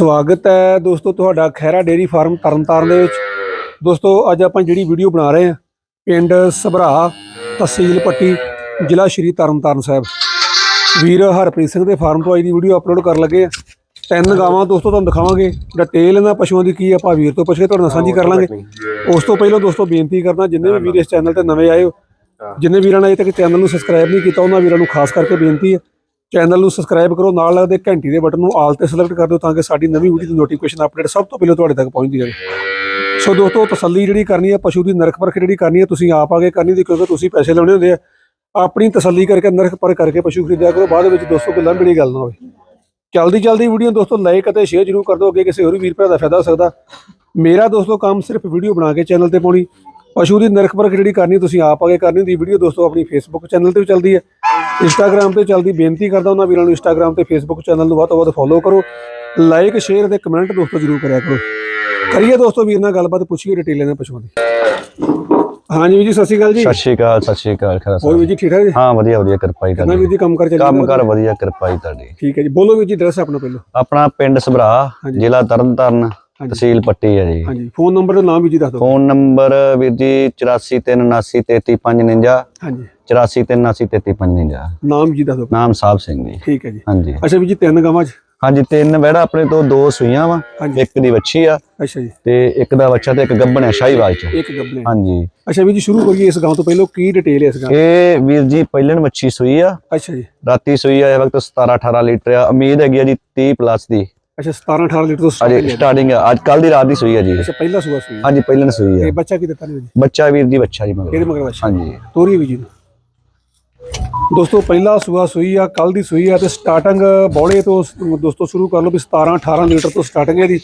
ਸਵਾਗਤ ਹੈ ਦੋਸਤੋ ਤੁਹਾਡਾ ਖੈਰਾ ਡੇਰੀ ਫਾਰਮ ਤਰਨਤਾਰਨ ਦੇ ਵਿੱਚ। ਦੋਸਤੋ ਅੱਜ ਆਪਾਂ ਜਿਹੜੀ ਵੀਡੀਓ ਬਣਾ ਰਹੇ ਹਾਂ ਪਿੰਡ ਸਭਰਾ ਤਹਿਸੀਲ ਪੱਟੀ ਜ਼ਿਲ੍ਹਾ ਸ਼੍ਰੀ ਤਰਨਤਾਰਨ ਸਾਹਿਬ। ਵੀਰ ਹਰਪ੍ਰੀਤ ਸਿੰਘ ਦੇ ਫਾਰਮ ਤੋਂ ਅੱਜ ਦੀ ਵੀਡੀਓ ਅਪਲੋਡ ਕਰਨ ਲੱਗੇ ਆ ਤਿੰਨ ਗਾਵਾਂ ਦੋਸਤੋ ਤੁਹਾਨੂੰ ਦਿਖਾਵਾਂਗੇ ਡਿਟੇਲ ਇਹਨਾਂ ਪਸ਼ੂਆਂ ਦੀ ਕੀ ਆਪਾਂ ਵੀਰ ਤੋਂ ਪੁੱਛ ਕੇ ਤੁਹਾਡੇ ਨਾਲ ਸਾਂਝੀ ਕਰ ਲਾਂਗੇ। ਉਸ ਤੋਂ ਪਹਿਲਾਂ ਦੋਸਤੋ ਬੇਨਤੀ ਕਰਦਾ ਜਿੰਨੇ ਵੀ ਵੀਰ ਇਸ ਚੈਨਲ ਤੇ ਨਵੇਂ ਆਏ ਹੋ ਜਿੰਨੇ ਵੀਰਾਂ ਨੇ ਅਜੇ ਤੱਕ ਚੈਨਲ ਨੂੰ ਸਬਸਕ੍ਰਾਈਬ ਨਹੀਂ ਕੀਤਾ ਉਹਨਾਂ ਵੀਰਾਂ ਨੂੰ ਖਾਸ ਕਰਕੇ ਬੇਨਤੀ ਹੈ ਚੈਨਲ ਨੂੰ ਸਬਸਕ੍ਰਾਈਬ ਕਰੋ, ਨਾਲ ਲੱਗਦੇ ਘੰਟੀ ਦੇ ਬਟਨ ਨੂੰ ਆਲ ਤੇ ਸਿਲੈਕਟ ਕਰ ਦਿਓ ਤਾਂ ਕਿ ਸਾਡੀ ਨਵੀਂ ਵੀਡੀਓ ਦੀ ਨੋਟੀਫਿਕੇਸ਼ਨ ਅਪਡੇਟ ਸਭ ਤੋਂ ਪਹਿਲਾਂ ਤੁਹਾਡੇ ਤੱਕ ਪਹੁੰਚਦੀ ਰਹੇ। ਸੋ ਦੋਸਤੋ, ਤਸੱਲੀ ਜਿਹੜੀ ਕਰਨੀ ਹੈ, ਪਸ਼ੂ ਦੀ ਨਰਕ ਪਰਖ ਜਿਹੜੀ ਕਰਨੀ ਹੈ, ਤੁਸੀਂ ਆਪ ਆਗੇ ਕਰਨੀ ਦੀ ਕਿਉਂਕਿ ਤੁਸੀਂ ਪੈਸੇ ਲਾਉਣੇ ਹੁੰਦੇ ਆ, ਆਪਣੀ ਤਸੱਲੀ ਕਰਕੇ, ਨਰਖ ਪਰਖ ਕਰਕੇ ਪਸ਼ੂ ਖਰੀਦਿਆ ਕਰੋ, ਬਾਅਦ ਵਿੱਚ ਦੋਸਤੋ ਕੋਈ ਲੰਬੜੀ ਗੱਲ ਨਾ ਹੋਵੇ। ਜਲਦੀ ਜਲਦੀ ਵੀਡੀਓ ਦੋਸਤੋ ਲਾਈਕ ਅਤੇ ਸ਼ੇਅਰ ਜਰੂਰ ਕਰ ਦਿਓ, ਅੱਗੇ ਕਿਸੇ ਹੋਰ ਵੀਰ ਭਰਾ ਦਾ ਫਾਇਦਾ ਹੋ ਸਕਦਾ। ਮੇਰਾ ਦੋਸਤੋ ਕੰਮ ਸਿਰਫ ਵੀਡੀਓ ਬਣਾ ਕੇ ਚੈਨਲ ਤੇ ਪਾਉਣੀ ਪਸ਼ੂ ਦੀ ਨਰਖ ਪਰਖ ਜਿਹੜੀ ਕਰਨੀ ਤੁਸੀਂ ਆਪ ਆਗੇ ਕਰਨੀ ਹੁੰਦੀ ਵੀਡੀਓ ਦੋਸਤੋ ਆਪਣੀ ਫੇਸਬੁੱਕ ਚੈਨਲ ਤੇ ਵੀ ਚੱਲਦੀ ਹੈ। ਇੰਸਟਾਗ੍ਰam ਤੇ ਚੱਲਦੀ ਬੇਨਤੀ ਕਰਦਾ ਉਹਨਾਂ ਵੀਰਾਂ ਨੂੰ ਇੰਸਟਾਗ੍ਰam ਤੇ ਫੇਸਬੁੱਕ ਚੈਨਲ ਨੂੰ ਵੱਧ ਤੋਂ ਵੱਧ ਫੋਲੋ ਕਰੋ। ਲਾਈਕ ਸ਼ੇਅਰ ਤੇ ਕਮੈਂਟ ਦੋਸਤੋ ਜਰੂਰ ਕਰਿਆ ਕਰੋ। ਕਰੀਏ ਦੋਸਤੋ ਵੀਰ ਨਾਲ ਗੱਲਬਾਤ ਪੁੱਛੀਏ ਡਿਟੇਲ ਇਹਨਾਂ ਪਸ਼ੂਆਂ ਦੀ। ਹਾਂਜੀ ਵੀਰ ਜੀ ਸਤਿ ਸ਼੍ਰੀ ਅਕਾਲ ਜੀ। ਸਤਿ ਸ਼੍ਰੀ ਅਕਾਲ ਸਤਿ ਸ਼੍ਰੀ ਅਕਾਲ ਖਰਾ ਹੋਰ ਸਾਹਿਬ ਵੀਰ ਜੀ ਠੀਕ ਠਾਕ ਜੀ? ਹਾਂ ਵਧੀਆ ਵਧੀਆ ਕਿਰਪਾ ਨਾ ਤੁਹਾਡੀ ਵੀਰ ਜੀ ਕੰਮ ਕਰ ਚੱਲੀ ਕੰਮ ਕਰ ਵਧੀਆ ਕਿਰਪਾ ਹੀ ਤੁਹਾਡੀ। ਠੀਕ ਹੈ ਜੀ। ਬੋਲੋ ਵੀਰ ਜੀ ਐਡਰੈਸ ਆਪਣਾ ਪਹਿਲਾਂ। ਆਪਣਾ ਪਿੰਡ ਸਭਰਾ ਜ਼ਿਲ੍ਹਾ ਤਰਨਤਾਰਨ। ਤਹਿਸੀਲ ਪੱਟੀ ਹੈ ਜੀ। ਹਾਂਜੀ ਫੋਨ ਨੰਬਰ ਤੇ ਨਾਮ ਵੀਰ ਜੀ ਦੱਸ ਦਿਓ। ਫੋਨ ਨੰਬਰ ਵੀਰ ਜੀ 8439833559 ਹਾਂਜੀ। 8439833559 ਨਾਮ ਜੀ ਦੱਸ ਦਿਓ। ਨਾਮ ਸਾਹਿਬ ਸਿੰਘ ਜੀ। ਠੀਕ ਹੈ ਜੀ। ਹਾਂਜੀ। ਅੱਛਾ ਵੀਰ ਜੀ ਤਿੰਨ ਗਾਵਾਂ ਚ? ਹਾਂਜੀ ਤਿੰਨ ਵੜਾ ਆਪਣੇ ਤੋਂ ਦੋ ਸੂਈਆਂ ਵਾ ਇੱਕ ਦੀ ਵੱਛੀ ਆ ਅੱਛਾ ਜੀ। ਤੇ ਇੱਕ ਦਾ ਬੱਚਾ ਤੇ ਇੱਕ ਗੱਭਣ ਹੈ ਸ਼ਾਹੀਵਾਲ ਚ। ਇੱਕ ਗੱਬਲੇ ਹਾਂਜੀ। ਅੱਛਾ ਵੀਰ ਜੀ ਸ਼ੁਰੂ ਕਰੀਏ ਇਸ ਗਾਂ ਤੋਂ ਪਹਿਲਾਂ ਕੀ ਡਿਟੇਲ ਹੈ ਇਸ ਗਾਂ ਇਹ ਵੀਰ ਜੀ ਪਹਿਲਣ ਵੱਛੀ ਸੂਈ ਆ। ਅੱਛਾ ਜੀ। ਰਾਤੀ ਸੂਈ ਆ ਇਹ ਵਕਤ 17 18 ਲੀਟਰ ਆ। ਉਮੀਦ ਹੈਗੀ ਆ ਜੀ 30 ਪਲੱਸ ਦੀ। ਅੱਛਾ 17 18 ਲੀਟਰ ਤੋਂ ਅਜੇ ਹੈ। ਸਟਾਰਟਿੰਗ ਅੱਜ ਕੱਲ ਦੀ ਰਾਤ ਦੀ ਸੂਈ ਹੈ ਜੀ। ਅੱਛਾ ਪਹਿਲਾ ਸੂਆ ਸੂਈ ਹਾਂਜੀ ਸੂਈ ਤੇ ਹੈ ਬੱਚਾ ਕੀ ਦਿੱਤਾ ਨੇ ਜੀ? ਬੱਚਾ ਵੀਰ ਦੀ ਬੱਚਾ ਜੀ ਇਹਦੇ ਮਗਰ ਮਗਰ ਬੱਚਾ? ਹਾਂਜੀ। ਤੋਰੀ ਵੀ ਜੀ ਨੂੰ। ਦੋਸਤੋ ਪਹਿਲਾ ਸੂਆ ਸੂਈ ਆ ਕੱਲ ਦੀ ਸੂਈ ਆ ਤੇ ਸਟਾਰਟਿੰਗ ਬੋਲੇ ਤੋਂ ਸ- ਦੋਸਤੋ ਸ਼ੁਰੂ ਕਰ ਲਓ ਵੀ 17 18 ਲੀਟਰ ਤੋਂ ਸਟਾਰਟਿੰਗ ਹੈ ਦੀ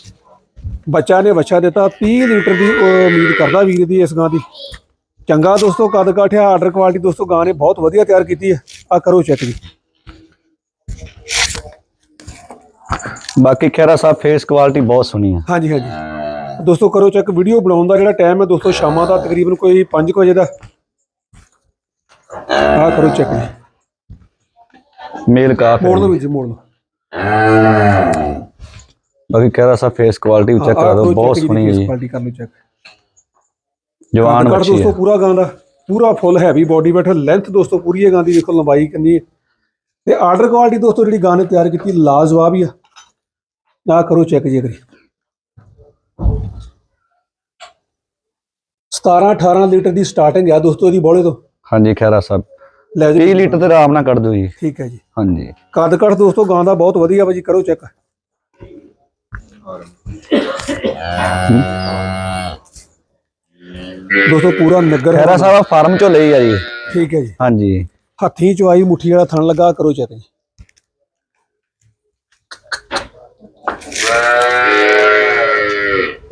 ਬੱਚਾ ਨੇ ਬੱਚਾ ਦਿੱਤਾ 30 ਲੀਟਰ ਦੀ ਉਹ ਉਮੀਦ ਕਰਦਾ ਵੀਰ ਦੀ ਇਸ ਗਾਂ ਦੀ। ਚੰਗਾ ਦੋਸਤੋ ਕਦ ਕਾਠਿਆ ਆਰਡਰ ਕੁਆਲਿਟੀ ਦੋਸਤੋ ਗਾਂ ਨੇ ਬਹੁਤ ਵਧੀਆ ਤਿਆਰ ਕੀਤੀ ਹੈ। ਆ ਕਰੋ ਚੈੱਕ ਜੀ। ਬਾਕੀ ਖੈਰਾ ਸਾਹਿਬ ਫੇਸ ਕੁਆਲਿਟੀ ਬਹੁਤ ਸੋਹਣੀ ਹੈ ਹਾਂਜੀ ਹਾਂਜੀ। ਦੋਸਤੋ ਕਰੋ ਚੈੱਕ ਵੀਡੀਓ ਬਣਾਉਣ ਦਾ ਜਿਹੜਾ ਟਾਈਮ ਹੈ ਦੋਸਤੋ ਸ਼ਾਮਾਂ ਦਾ ਤਕਰੀਬਨ ਕੋਈ 5 ਵਜੇ ਦਾ। ਆ ਕਰੋ ਚੈੱਕ ਜੀ ਮੇਲ ਕਾਫ ਮੋੜ ਲਓ ਵਿੱਚ ਮੋੜ ਲਓ। ਬਾਕੀ Khaira Sahib face quality check ਕਰਾ ਦਿਓ ਬਹੁਤ ਸੋਹਣੀ ਹੈ ਜੀ। ਕੁਆਲਿਟੀ ਕਰ ਲਓ ਚੈੱਕ ਜਵਾਨ ਬੱਚੀ ਦੋਸਤੋ ਪੂਰਾ ਗਾਂ ਦਾ ਪੂਰਾ full heavy body weight length ਦੋਸਤੋ ਪੂਰੀ ਹੈ ਗਾਂ ਦੀ ਦੇਖੋ ਲੰਬਾਈ ਕਿੰਨੀ। ਹੈ ਤੇ ਆਰਡਰ ਕੁਆਲਿਟੀ ਦੋਸਤੋ ਜਿਹੜੀ ਗਾਂ ਨੇ ਤਿਆਰ ਕੀਤੀ ਲਾਜਵਾਬ ਹੀ ਆ। ਆ ਕਰੋ ਚੈੱਕ ਜੀ ਕਰੀ। 17 18 ਲੀਟਰ ਦੀ ਸਟਾਰਟਿੰਗ ਆ ਦੋਸਤੋ ਇਹਦੀ ਬੋਲੇ ਤੋਂ। ਹਾਂਜੀ ਖੈਰਾ ਸਾਹਿਬ। ਲੈ 30 ਜੀ। ਲੀਟਰ ਤੇ ਆਰਾਮ ਨਾਲ ਕੱਢ ਦਿਓ ਜੀ। ਠੀਕ ਹੈ ਜੀ। ਹਾਂਜੀ। ਕੱਦ ਕੱਟ ਦੋਸਤੋ ਗਾਂ ਦਾ ਬਹੁਤ ਵਧੀਆ ਵਾ ਜੀ ਕਰੋ ਚੈੱਕ। ਦੋਸਤੋ ਪੂਰਾ ਨਗਰ ਖੈਰਾ ਸਾਹਿਬ ਫਾਰਮ ਚੋਂ ਲਈ ਆ ਜੀ। ਠੀਕ ਹੈ ਜੀ। ਹਾਂਜੀ। ਹੱਥੀਂ ਚਵਾਈ ਮੁੱਠੀ ਵਾਲਾ ਥਣ ਲੱਗਾ ਕਰੋ ਚੈੱਕ ਜੀ।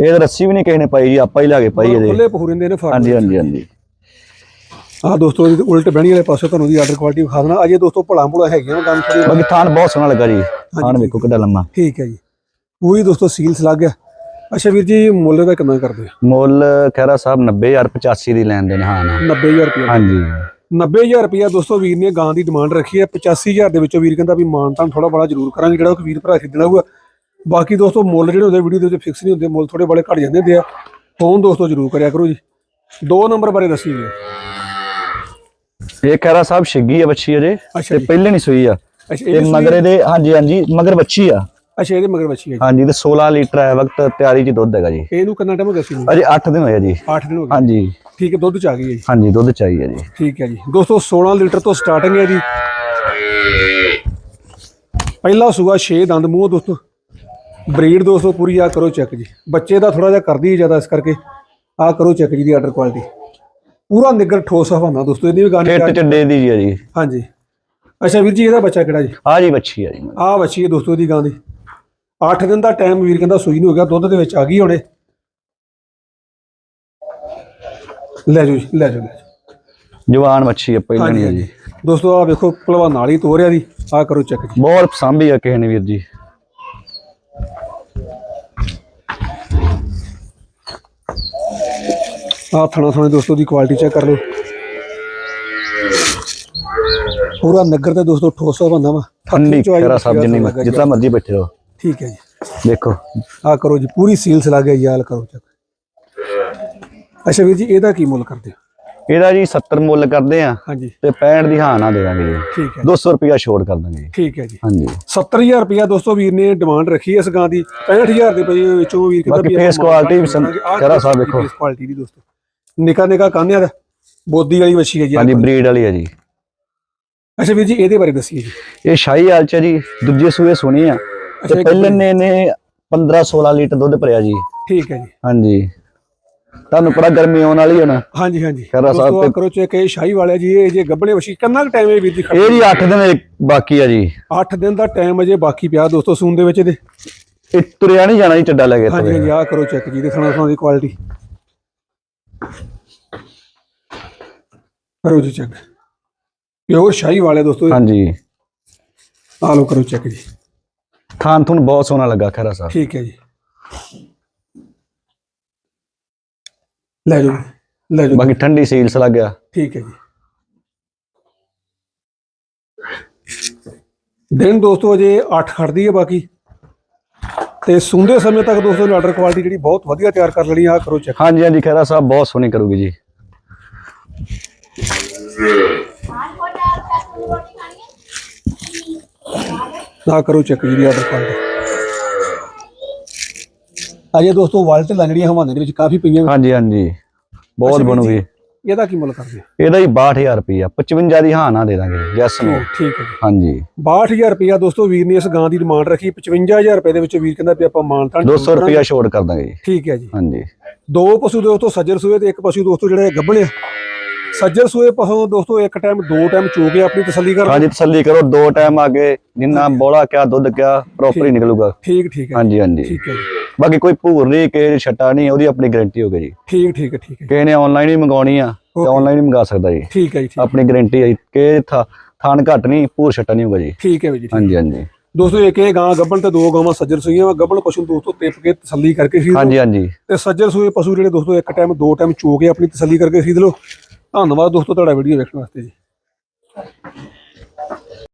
ਇਹ ਤਾਂ ਰੱਸੀ ਵੀ ਨਹੀਂ ਕਿਸੇ ਨੇ ਪਾਈ ਜੀ ਆਪਾਂ ਹੀ ਲਾ ਕੇ ਪਾਈ ਇਹਦੇ। ਖੁੱਲੇ ਪਹੂਰੇ ਦੇ ਨੇ ਫਾਰਮ ਹਾਂਜੀ ਹਾਂਜੀ ਹਾਂਜੀ। ਆ ਦੋਸਤੋ ਇਹਦੇ ਉਲਟ ਬਹਿਣੀ ਵਾਲੇ ਪਾਸੇ ਤੁਹਾਨੂੰ ਦੀ ਆਰਡਰ ਕੁਆਲਿਟੀ ਵਿਖਾ ਦੇਣਾ। ਅਜੇ ਦੋਸਤੋ ਭਲਾ ਭੁਲਾ ਹੈਗੀਆਂ ਗਾਂ ਥੋੜੀ ਬਾਕੀ ਥਾਨ ਬਹੁਤ ਸੋਹਣਾ ਲੱਗਾ ਜੀ। ਥਾਨ ਵੇਖੋ ਕਿੱਡਾ ਲੰਮਾ। ਠੀਕ ਹੈ ਜੀ। ਪੂਰੀ ਦੋਸਤੋ ਸੀਲਸ ਲੱਗ ਗਿਆ। ਅੱਛਾ ਵੀਰ ਜੀ ਮੁੱਲ ਦਾ ਕਿੰਨਾ ਕਰਦੇ ਮੁੱਲ ਖੈਰਾ ਸਾਹਿਬ 90000 85 ਦੀ ਲੈਣ ਦੇਣ ਹਾਂ ਨਾ 90000 ਰੁਪਏ ਹਾਂਜੀ। 90000 ਰੁਪਇਆ ਦੋਸਤੋ ਵੀਰ ਨੇ ਗਾਂ ਦੀ ਡਿਮਾਂਡ ਰੱਖੀ ਹੈ। 85000 ਦੇ ਵਿੱਚੋਂ ਵੀਰ ਕਹਿੰਦਾ ਵੀ ਮਾਨਤਾਨ ਥੋੜਾ ਬੜਾ ਜ਼ਰੂਰ ਕਰਾਂਗੇ ਜਿਹੜਾ ਕੋਈ ਵੀਰ ਭਰਾ ਖਰੀਦਣਾ ਹੋਊਗਾ। ਬਾਕੀ ਦੋਸਤੋ ਮੁੱਲ ਜਿਹੜੇ ਹੁੰਦੇ ਵੀਡੀਓ ਦੇ ਵਿੱਚ ਫਿਕਸ ਨਹੀਂ ਹੁੰਦੇ ਮੁੱਲ ਥੋੜੇ ਬੜੇ ਘਟ ਜਾਂਦੇ ਹੁੰਦੇ ਆ। ਫੋਨ ਦੋਸਤੋ ਜ਼ਰੂਰ ਕਰਿਆ ਕਰੋ ਜੀ। ਦੋ ਨੰਬਰ ਬਾਰੇ ਦੱਸੀ ਜੀ। ਇਹ ਖੈਰਾ ਸਾਹਿਬ ਛਿੱਗੀ ਆ ਬੱਚੀ ਅਜੇ ਤੇ ਪਹਿਲੇ ਨਹੀਂ ਸੂਈ ਆ। ਤੇ ਇਹ ਮਗਰ ਇਹਦੇ ਹਾਂਜੀ ਹਾਂਜੀ ਮਗਰ ਬੱਚੀ ਆ। ਅੱਛਾ ਇਹਦੇ ਮਗਰ ਬੱਚੀ ਹੈ ਹਾਂਜੀ ਤੇ 16 ਲੀਟਰ ਹੈ ਵਕਤ ਤਿਆਰੀ ਚ ਦੁੱਧ ਹੈਗਾ ਜੀ। ਇਹਨੂੰ ਕਿੰਨਾ ਟਾਈਮ ਹੋ ਗਿਆ ਸੀ? ਅਜੇ 8 ਦਿਨ ਹੋਇਆ ਜੀ। 8 ਦਿਨ ਹੋ ਗਏ। ਹਾਂਜੀ। ਠੀਕ ਹੈ ਦੁੱਧ ਚ ਆ ਗਈ ਹੈ ਜੀ। ਹਾਂਜੀ ਦੁੱਧ ਚਾਹੀਏ ਜੀ। ਠੀਕ ਹੈ ਜੀ। ਦੋਸਤੋ 16 ਲੀਟਰ ਤੋਂ ਸਟਾਰਟਿੰਗ ਹੈ ਜੀ। ਪਹਿਲਾ ਸੂਆ 6 ਦੰਦ ਮੂੰਹ ਦੋਸਤੋ। ਬਰੀਡ ਦੋਸਤੋ ਪੂਰੀ ਆ ਕਰੋ ਚੈੱਕ ਜੀ। ਬੱਚੇ ਦਾ ਥੋੜਾ ਜਿਹਾ ਕਰਦੀ ਹੈ ਜ਼ਿਆਦਾ ਇਸ ਕਰਕੇ। ਆ ਕਰੋ ਚੈੱਕ ਜੀ ਦੀ ਆਰਡਰ ਕੁਆਲਿਟੀ ਪੂਰਾ ਨਿੱਗਰ ਠੋਸ ਹਵਾਨਾ ਦੋਸਤੋ ਇਹਦੀ ਵੀ ਗਾਣੇ ਟਿੱਟ ਚੱਡੇ ਦੀ ਜੀ ਆ ਜੀ। ਹਾਂਜੀ। ਅੱਛਾ ਵੀਰ ਜੀ ਇਹਦਾ ਬੱਚਾ ਕਿਹੜਾ ਜੀ? ਆ ਜੀ ਬੱਚੀ ਆ ਜੀ। ਆਹ ਬੱਚੀ ਹੈ ਦੋਸਤੋ ਦੀ ਗਾਂ ਦੀ 8 ਦਿਨ ਦਾ ਟਾਈਮ ਵੀਰ ਕਹਿੰਦਾ ਸੂਈ ਨੂੰ ਹੋ ਗਿਆ ਦੁੱਧ ਦੇ ਵਿੱਚ ਆ ਗਈ ਹੁਣੇ। ਲੈ ਜਾਓ ਜੀ ਲੈ ਜਾਓ ਜਵਾਨ ਬੱਚੀ ਆ ਪਹਿਲਾਂ ਨਹੀਂ ਆ ਜੀ। ਦੋਸਤੋ ਆ ਵੇਖੋ ਭਲਵਾਨ ਨਾਲ ਹੀ ਤੋਰਿਆ ਦੀ ਆ ਕਰੋ ਚੈੱਕ ਜੀ। ਬਹੁਤ ਪਸੰਦ ਹੀ ਆ ਕਿਸੇ ਨੇ ਵੀਰ ਜੀ। ਆ ਥਣਾ ਥਣਾ ਦੋਸਤੋ ਦੀ ਕੁਆਲਿਟੀ ਚੈੱਕ ਕਰ ਲਓ। ਪੂਰਾ ਨਗਰ ਤੇ ਦੋਸਤੋ ਠੋਸਾ ਬੰਦਾ ਵਾ। ਠੰਡੀ ਸਾਹਿਬ ਲੱਗਾ ਜਿੰਨੀ। ਮਰਜ਼ੀ- ਜਿਤਨਾ ਮਰਜ਼ੀ ਬੈਠੇ ਰਹੋ। ਠੀਕ ਹੈ ਜੀ। ਦੇਖੋ। ਆ ਕਰੋ ਜੀ ਪੂਰੀ ਸੀਲਸ ਲੱਗ ਗਈ ਯਾਲ ਕਰੋ ਚੱਕ ਅੱਛਾ ਵੀਰ ਜੀ ਇਹਦਾ ਕੀ ਮੁੱਲ ਕਰਦੇ ਹੋ? ਇਹਦਾ ਜੀ 70 ਮੁੱਲ ਕਰਦੇ ਆ ਹਾਂਜੀ। ਤੇ 65 ਦੀ ਹਾਂ ਨਾ ਦੇ ਦਾਂਗੇ ਜੀ। ਠੀਕ ਹੈ 200 ਰੁਪਿਆ ਛੋੜ ਕਰ ਦਾਂਗੇ ਠੀਕ ਹੈ ਜੀ। ਹਾਂਜੀ। 70000 ਰੁਪਇਆ ਦੋਸਤੋ ਵੀਰ ਨੇ ਡਿਮਾਂਡ ਰੱਖੀ ਇਸ ਗਾਂ ਦੀ। 65000 ਦੇ ਪਈ ਵਿੱਚੋਂ ਵੀਰ ਕਹਿੰਦਾ ਬਾਕੀ ਵੀ ਆਪਾਂ face quality ਵੀ ਸੰ- ਆਹ ਖਹਿਰਾ ਸਾਹਿਬ ਵੇਖੋ। face quality ਦੀ ਦੋਸਤੋ। ਨਿਕਾ ਨਿਕਾ ਕਾਨਿਆਂ ਦਾ ਬੋਦੀ ਵਾਲੀ ਵੱਛੀ ਹੈ ਜੀ ਹਾਂਜੀ। ਬਰੀਡ ਵਾਲੀ ਹੈ ਜੀ। ਅੱਛਾ ਵੀਰ ਜੀ ਇਹਦੇ ਬਾਰੇ ਦੱਸੀਏ ਜੀ। ਇਹ ਸ਼ਾਹੀ ਹਾਲ ਚ ਹੈ ਜੀ ਦੂਜੇ ਸੂਏ ਸੁਣੀ ਆ। ਤੇ ਪਹਿਲੇ ਨੇ ਨੇ 15 16 ਲੀਟਰ ਦੁੱਧ ਭਰਿਆ ਜੀ। ਠੀਕ ਹੈ ਜੀ। ਹਾਂਜੀ। ਤੁਹਾਨੂੰ ਪਤਾ ਗਰਮੀ ਆਉਣ ਵਾਲੀ ਹੁਣ ਹਾਂਜੀ ਹਾਂਜੀ। ਖਹਿਰਾ ਸਾਹਿਬ ਆਹ ਕਰੋ ਚੈੱਕ ਇਹ ਸ਼ਾਹੀ ਵਾਲਿਆ ਜੀ ਇਹ ਜੇ ਗੱਬਣੇ ਵੱਛੀ ਕਿੰਨਾ ਟਾਈਮ ਹੈ ਵੀਰ ਜੀ ਇਹ ਜੀ 8 ਦਿਨ ਬਾਕੀ ਆ ਜੀ। 8 ਦਿਨ ਦਾ ਟਾਈਮ ਅਜੇ ਬਾਕੀ ਪਿਆ ਦੋਸਤੋ ਸੂਨ ਦੇ ਵਿੱਚ ਇਹਦੇ। ਇਹ ਤੁਰਿਆ ਨਹੀਂ ਜਾਣਾ ਜੀ ਚੱਡਾ ਲੈ ਕੇ ਹਾਂਜੀ ਆਹ ਕਰੋ ਚੈੱਕ ਜੀ ਦੇਖਣਾ ਸੁਣਾ ਦੀ ਕੁਆਲਿਟੀ ਕਰੋ ਜੀ ਚੈੱਕ ਪਿਓਰ ਸ਼ਾਹੀ ਵਾਲੇ ਦੋਸਤੋ। ਹਾਂਜੀ। ਆ ਲੋ ਕਰੋ ਚੈੱਕ ਜੀ। ਖਾਨ ਤੁਹਾਨੂੰ ਬਹੁਤ ਸੋਹਣਾ ਲੱਗਾ ਖੈਰਾ ਸਾਹਿਬ। ਠੀਕ ਹੈ ਜੀ। ਲੈ ਜਾਓ ਲੈ ਜਾਓ। ਬਾਕੀ ਠੰਡੀ ਸੀਲਸ ਲੱਗ ਗਿਆ। ਠੀਕ ਹੈ ਜੀ। ਦਿਨ ਦੋਸਤੋ ਅਜੇ 8 ਖੜਦੀ ਹੈ ਬਾਕੀ। ਤੇ ਸੁੰਦੇ ਸਮੇਂ ਤੱਕ ਦੋਸਤੋ ਆਰਡਰ ਕੁਆਲਿਟੀ ਜਿਹੜੀ ਬਹੁਤ ਵਧੀਆ ਤਿਆਰ ਕਰ ਲੈਣੀ ਆ ਕਰੋ ਚੈੱਕ ਹਾਂਜੀ ਹਾਂਜੀ ਖੈਰਾ ਸਾਹਿਬ ਬਹੁਤ ਸੋਹਣੀ ਕਰੂਗੀ ਜੀ। ਆ ਕਰੋ ਚੈੱਕ ਜੀ ਆਰਡਰ ਕੁਆਲਿਟੀ ਅਜੇ ਦੋਸਤੋ ਵਾਲਟ ਜਿਹੜੀਆਂ ਹਵਾਨੇ ਦੇ ਵਿੱਚ ਕਾਫੀ ਪਈਆਂ। ਹਾਂਜੀ ਹਾਂਜੀ। ਬਹੁਤ ਬਣੂਗੀ। ਇਹਦਾ ਕੀ ਮੁੱਲ ਕਰਦੇ ਹੋ ਇਹਦਾ ਹੀ 62000 ਰੁਪਇਆ 55 ਦੀ ਹਾਂ ਨਾ ਦੇ ਦਾਂਗੇ ਜੈਸ ਨੂੰ ਠੀਕ ਹੈ ਹਾਂਜੀ। 62000 ਰੁਪਇਆ ਦੋਸਤੋ ਵੀਰ ਨੇ ਇਸ ਗਾਂ ਦੀ ਡਿਮਾਂਡ ਰੱਖੀ 55000 ਰੁਪਏ ਦੇ ਵਿੱਚ ਵੀਰ ਕਹਿੰਦਾ ਵੀ ਆਪਾਂ ਮਾਨਤਾਨ 200 ਰੁਪਇਆ ਛੋੜ ਕਰ ਦਾਂਗੇ ਠੀਕ ਹੈ ਜੀ। ਹਾਂਜੀ। ਦੋ ਪਸ਼ੂ ਦੋਸਤੋ ਸੱਜਰ ਸੂਏ ਤੇ ਇੱਕ ਪਸ਼ੂ ਦੋਸਤੋ ਜਿਹੜੇ ਗੱਭਣ ਆ। ਸੱਜਰ ਸੂਏ ਪਸ਼ੂ ਦੋਸਤੋ ਇੱਕ ਟਾਈਮ ਦੋ ਟਾਈਮ ਚੋ ਕੇ ਆਪਣੀ ਤਸੱਲੀ ਕਰ ਹਾਂਜੀ ਤਸੱਲੀ ਕਰੋ ਦੋ ਟਾਈਮ ਆਗੇ ਜਿੰਨਾ ਬੋਲਾ ਕਿਆ ਦੁੱਧ ਕਿਆ ਪ੍ਰੋਪਰ ਹੀ ਨਿਕਲੂਗਾ। ਠੀਕ ਠੀਕ ਹੈ ਹਾਂਜੀ ਹਾਂਜੀ। ਠੀਕ ਹੈ ਜੀ। ਬਾਕੀ ਕੋਈ ਭੂਰ ਨਹੀਂ ਕਿ ਛੱਟਾ ਨਹੀਂ ਉਹਦੀ ਆਪਣੀ ਗਾਰੰਟੀ ਹੋਗੀ ਜੀ। ਠੀਕ ਠੀਕ ਹੈ ਠੀਕ ਹੈ। ਕਿਸੇ ਨੇ ਆਨਲਾਈਨ ਵੀ ਮੰਗਾਉਣੀ ਆ ਤੇ. ਆਨਲਾਈਨ ਵੀ ਮੰਗਾ ਸਕਦਾ ਜੀ। ਠੀਕ ਹੈ ਜੀ ਆਪਣੀ ਗਾਰੰਟੀ ਹੈ ਕਿ ਥਾ- ਥਾਨ ਘੱਟ ਨਹੀਂ ਭੂਰ ਛੱਟਾ ਨਹੀਂ ਹੋਗਾ ਜੀ। ਠੀਕ ਹੈ ਜੀ। ਹਾਂਜੀ ਹਾਂਜੀ। ਦੋਸਤੋ ਇੱਕ ਇਹ ਗਾਂ ਗੱਭਣ ਤੇ ਦੋ ਗਾਵਾਂ ਸੱਜਰ ਸੂਈਆਂ ਵਾ। ਗੱਭਣ ਪਸ਼ੂ ਦੋਸਤੋ ਤਿਪ ਕੇ ਤਸੱਲੀ ਕਰਕੇ ਖਰੀਦੋ। ਹਾਂਜੀ ਹਾਂਜੀ। ਤੇ ਸੱਜਰ ਸੂਏ ਪਸ਼ੂ ਜਿਹੜੇ ਦੋਸਤੋ ਇੱਕ ਟਾਈਮ ਦੋ ਟਾਈਮ ਚੋ ਕੇ ਆਪਣੀ ਤਸੱਲੀ ਕਰਕੇ ਖਰੀਦ ਲਓ। ਧੰਨਵਾਦ ਦੋਸਤੋ ਤੁਹਾਡਾ ਵੀਡੀਓ ਵੇਖਣ ਵਾਸਤੇ ਜੀ।